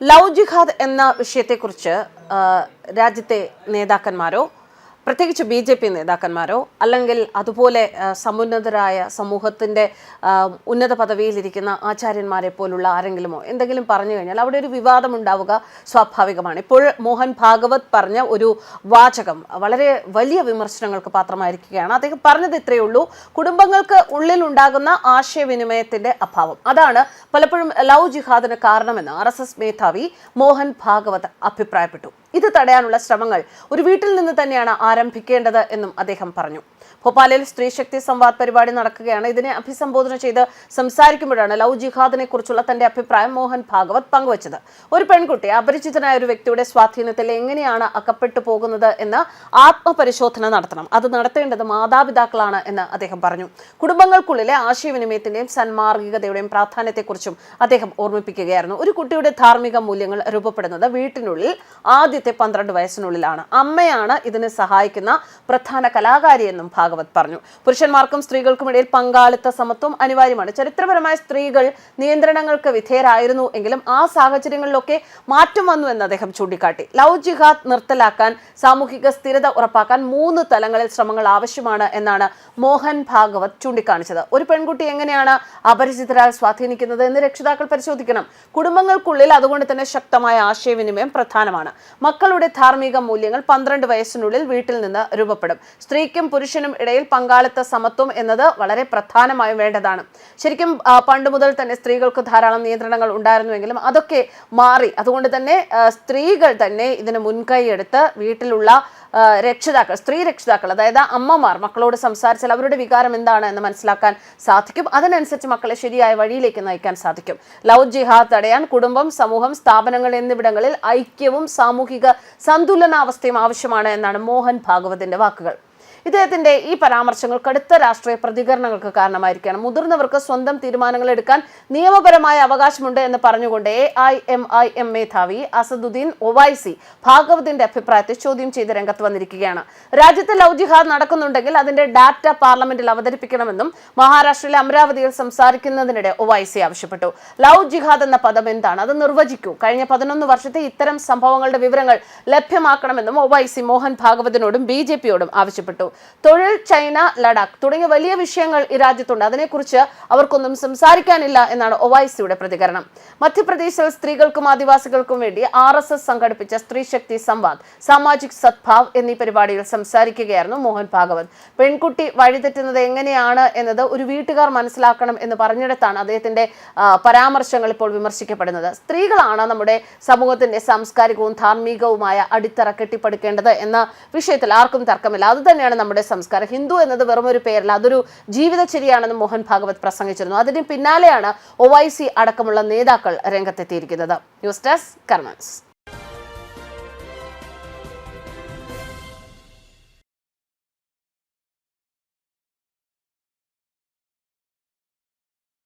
Love ജിഹാദ് എന്ന വിഷയത്തെക്കുറിച്ച് രാജ്യത്തെ നേതാക്കന്മാരോ പ്രത്യേകിച്ച് ബി ജെ പി നേതാക്കന്മാരോ അല്ലെങ്കിൽ അതുപോലെ സമുന്നതരായ സമൂഹത്തിന്റെ ഉന്നത പദവിയിലിരിക്കുന്ന ആചാര്യന്മാരെ പോലുള്ള ആരെങ്കിലുമോ എന്തെങ്കിലും പറഞ്ഞു കഴിഞ്ഞാൽ അവിടെ ഒരു വിവാദം ഉണ്ടാവുക സ്വാഭാവികമാണ്. ഇപ്പോൾ മോഹൻ ഭാഗവത് പറഞ്ഞ ഒരു വാചകം വളരെ വലിയ വിമർശനങ്ങൾക്ക് പാത്രമായിരിക്കുകയാണ്. അദ്ദേഹം പറഞ്ഞത് ഇത്രയേ ഉള്ളൂ കുടുംബങ്ങൾക്ക് ഉള്ളിലുണ്ടാകുന്ന ആശയവിനിമയത്തിന്റെ അഭാവം. അതാണ് പലപ്പോഴും ലവ് ജിഹാദിന് കാരണമെന്ന് ആർ എസ് എസ് മേധാവി മോഹൻ ഭാഗവത് അഭിപ്രായപ്പെട്ടു. ഇത് തടയാനുള്ള ശ്രമങ്ങൾ ഒരു വീട്ടിൽ നിന്ന് തന്നെയാണ് ആരംഭിക്കേണ്ടത് എന്നും അദ്ദേഹം പറഞ്ഞു ഭോപ്പാലിൽ സ്ത്രീശക്തി സംവാദ് പരിപാടി നടക്കുകയാണ്. ഇതിനെ അഭിസംബോധന ചെയ്ത് സംസാരിക്കുമ്പോഴാണ് ലവ് ജിഹാദിനെ കുറിച്ചുള്ള തന്റെ അഭിപ്രായം മോഹൻ ഭാഗവത് പങ്കുവച്ചത്. ഒരു പെൺകുട്ടി അപരിചിതനായ ഒരു വ്യക്തിയുടെ സ്വാധീനത്തിൽ എങ്ങനെയാണ് അകപ്പെട്ടു പോകുന്നത് എന്ന് ആത്മപരിശോധന നടത്തണം. അത് നടത്തേണ്ടത് മാതാപിതാക്കളാണ് എന്ന് അദ്ദേഹം പറഞ്ഞു. കുടുംബങ്ങൾക്കുള്ളിലെ ആശയവിനിമയത്തിന്റെയും സന്മാർഗികതയുടെയും പ്രാധാന്യത്തെക്കുറിച്ചും അദ്ദേഹം ഓർമ്മിപ്പിക്കുകയായിരുന്നു. ഒരു കുട്ടിയുടെ ധാർമ്മിക മൂല്യങ്ങൾ രൂപപ്പെടുന്നത് വീട്ടിനുള്ളിൽ ആദ്യത്തെ പന്ത്രണ്ട് വയസ്സിനുള്ളിലാണ്. അമ്മയാണ് ഇതിന് സഹായിക്കുന്ന പ്രധാന കലാകാരി എന്നും ഭാഗവത് പറഞ്ഞു. പുരുഷന്മാർക്കും സ്ത്രീകൾക്കും ഇടയിൽ പങ്കാളിത്ത സമത്വം അനിവാര്യമാണ്. ചരിത്രപരമായ സ്ത്രീകൾ നിയന്ത്രണങ്ങൾക്ക് വിധേയരായിരുന്നു എങ്കിലും ആ സാഹചര്യങ്ങളിലൊക്കെ മാറ്റം വന്നു എന്ന് അദ്ദേഹം ചൂണ്ടിക്കാട്ടി. ലവ് ജിഹാദ് നിർത്തലാക്കാൻ സാമൂഹിക സ്ഥിരത ഉറപ്പാക്കാൻ മൂന്ന് തലങ്ങളിൽ ശ്രമങ്ങൾ ആവശ്യമാണ് എന്നാണ് മോഹൻ ഭാഗവത് ചൂണ്ടിക്കാണിച്ചത്. ഒരു പെൺകുട്ടി എങ്ങനെയാണ് അപരിചിതരാൽ സ്വാധീനിക്കുന്നത് എന്ന് രക്ഷിതാക്കൾ പരിശോധിക്കണം. കുടുംബങ്ങൾക്കുള്ളിൽ അതുകൊണ്ട് തന്നെ ശക്തമായ ആശയവിനിമയം പ്രധാനമാണ്. മക്കളുടെ ധാർമ്മിക മൂല്യങ്ങൾ പന്ത്രണ്ട് വയസ്സിനുള്ളിൽ വീട്ടിൽ നിന്ന് രൂപപ്പെടും. സ്ത്രീക്കും പുരുഷനും ഇടയിൽ പങ്കാളിത്ത സമത്വം എന്നത് വളരെ പ്രധാനമായും വേണ്ടതാണ്. ശരിക്കും പണ്ട് മുതൽ തന്നെ സ്ത്രീകൾക്ക് ധാരാളം നിയന്ത്രണങ്ങൾ ഉണ്ടായിരുന്നുവെങ്കിലും അതൊക്കെ മാറി. അതുകൊണ്ട് തന്നെ സ്ത്രീകൾ തന്നെ ഇതിന് മുൻകൈ എടുത്ത് വീട്ടിലുള്ള രക്ഷിതാക്കൾ സ്ത്രീ രക്ഷിതാക്കൾ അതായത് അമ്മമാർ മക്കളോട് സംസാരിച്ചാൽ അവരുടെ വികാരം എന്താണ് എന്ന് മനസ്സിലാക്കാൻ സാധിക്കും. അതിനനുസരിച്ച് മക്കളെ ശരിയായ വഴിയിലേക്ക് നയിക്കാൻ സാധിക്കും. ലവ് ജിഹാദ് തടയാൻ കുടുംബം സമൂഹം സ്ഥാപനങ്ങൾ എന്നിവിടങ്ങളിൽ ഐക്യവും സാമൂഹിക സന്തുലനാവസ്ഥയും ആവശ്യമാണ് എന്നാണ് മോഹൻ ഭാഗവതിന്റെ വാക്കുകൾ. ഇദ്ദേഹത്തിന്റെ ഈ പരാമർശങ്ങൾ കടുത്ത രാഷ്ട്രീയ പ്രതികരണങ്ങൾക്ക് കാരണമായിരിക്കുകയാണ്. മുതിർന്നവർക്ക് സ്വന്തം തീരുമാനങ്ങൾ എടുക്കാൻ നിയമപരമായ അവകാശമുണ്ട് എന്ന് പറഞ്ഞുകൊണ്ട് A I M I M മേധാവി അസദുദ്ദീൻ ഒവൈസി ഭാഗവതിന്റെ അഭിപ്രായത്തെ ചോദ്യം ചെയ്ത് രംഗത്ത് വന്നിരിക്കുകയാണ്. രാജ്യത്ത് ലവ് ജിഹാദ് നടക്കുന്നുണ്ടെങ്കിൽ അതിന്റെ ഡാറ്റ പാർലമെന്റിൽ അവതരിപ്പിക്കണമെന്നും മഹാരാഷ്ട്രയിലെ അമരാവതിയിൽ സംസാരിക്കുന്നതിനിടെ ഒവൈസി ആവശ്യപ്പെട്ടു. ലവ് ജിഹാദ് എന്ന പദം എന്താണ്? അത് നിർവചിക്കൂ. കഴിഞ്ഞ പതിനൊന്ന് വർഷത്തെ ഇത്തരം സംഭവങ്ങളുടെ വിവരങ്ങൾ ലഭ്യമാക്കണമെന്നും ഒവൈസി മോഹൻ ഭാഗവതിനോടും ബി ആവശ്യപ്പെട്ടു. തൊഴിൽ ചൈന ലഡാക്ക് തുടങ്ങിയ വലിയ വിഷയങ്ങൾ ഈ രാജ്യത്തുണ്ട്. അതിനെക്കുറിച്ച് അവർക്കൊന്നും സംസാരിക്കാനില്ല എന്നാണ് ഒവൈസിയുടെ പ്രതികരണം. മധ്യപ്രദേശിൽ സ്ത്രീകൾക്കും ആദിവാസികൾക്കും വേണ്ടി ആർ എസ് എസ് സംഘടിപ്പിച്ച സ്ത്രീശക്തി സംവാദ് സാമാജിക് സദ്ഭാവ് എന്നീ പരിപാടിയിൽ സംസാരിക്കുകയായിരുന്നു മോഹൻ ഭാഗവത്. പെൺകുട്ടി വഴിതെറ്റുന്നത് എങ്ങനെയാണ് എന്നത് ഒരു വീട്ടുകാർ മനസ്സിലാക്കണം എന്ന് പറഞ്ഞിടത്താണ് അദ്ദേഹത്തിന്റെ പരാമർശങ്ങൾ ഇപ്പോൾ വിമർശിക്കപ്പെടുന്നത്. സ്ത്രീകളാണ് നമ്മുടെ സമൂഹത്തിന്റെ സാംസ്കാരികവും ധാർമ്മികവുമായ അടിത്തറ കെട്ടിപ്പടുക്കേണ്ടത് എന്ന വിഷയത്തിൽ ആർക്കും തർക്കമില്ല. അത് തന്നെയാണ് നമ്മുടെ സംസ്കാരം. ഹിന്ദു എന്നത് വെറും ഒരു പേരല്ല അതൊരു ജീവിതചര്യയാണെന്ന് മോഹൻ ഭാഗവത് പ്രസംഗിച്ചിരുന്നു. അതിന് പിന്നാലെയാണ് ഒവൈസി അടക്കമുള്ള നേതാക്കൾ രംഗത്തെത്തിയിരിക്കുന്നത്. News desk കർമ്മൻസ്